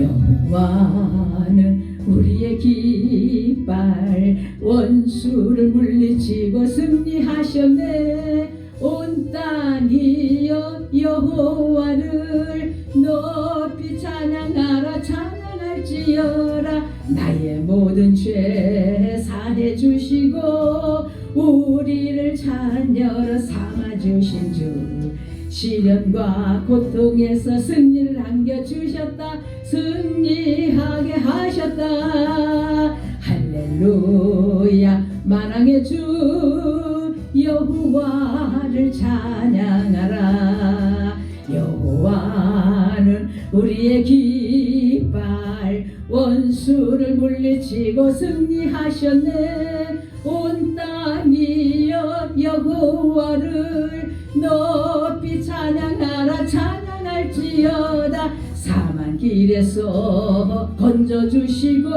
여호와는 우리의 깃발. 원수를 물리치고 승리하셨네. 온 땅이여 여호와를 높이 찬양하라 찬양할지어라. 나의 모든 죄 사해 주시고 우리를 찬여로 삼아 주신 주 시련과 고통에서 승리를 안겨주셨다 승리하게 하셨다. 할렐루야 만왕의 주 여호와를 찬양하라. 여호와는 우리의 깃발 원수를 물리치고 승리하셨네 여 여호와를 높이 찬양하라 찬양할지어다. 사만 길에서 건져주시고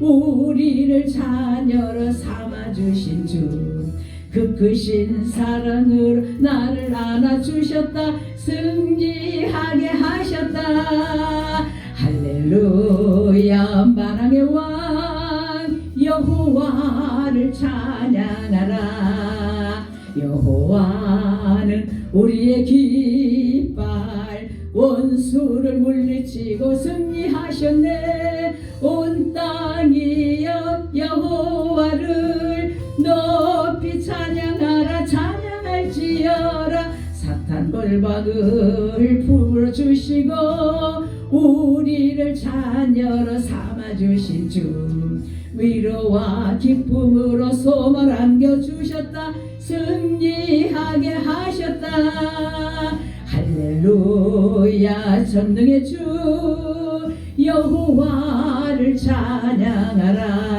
우리를 자녀로 삼아주신 주. 그 크신 사랑으로 나를 안아주셨다. 승리하게 하셨다. 할렐루야. 만왕의 왕 여호와를 찬양하라 여호와는 우리의 깃발 원수를 물리치고 승리하셨네. 온 땅이여 여호와를 높이 찬양하라. 찬양할지어라 벌박을 풀어주시고 우리를 자녀로 삼아주신 주 위로와 기쁨으로 소망 안겨주셨다 승리하게 하셨다. 할렐루야 전능의 주 여호와를 찬양하라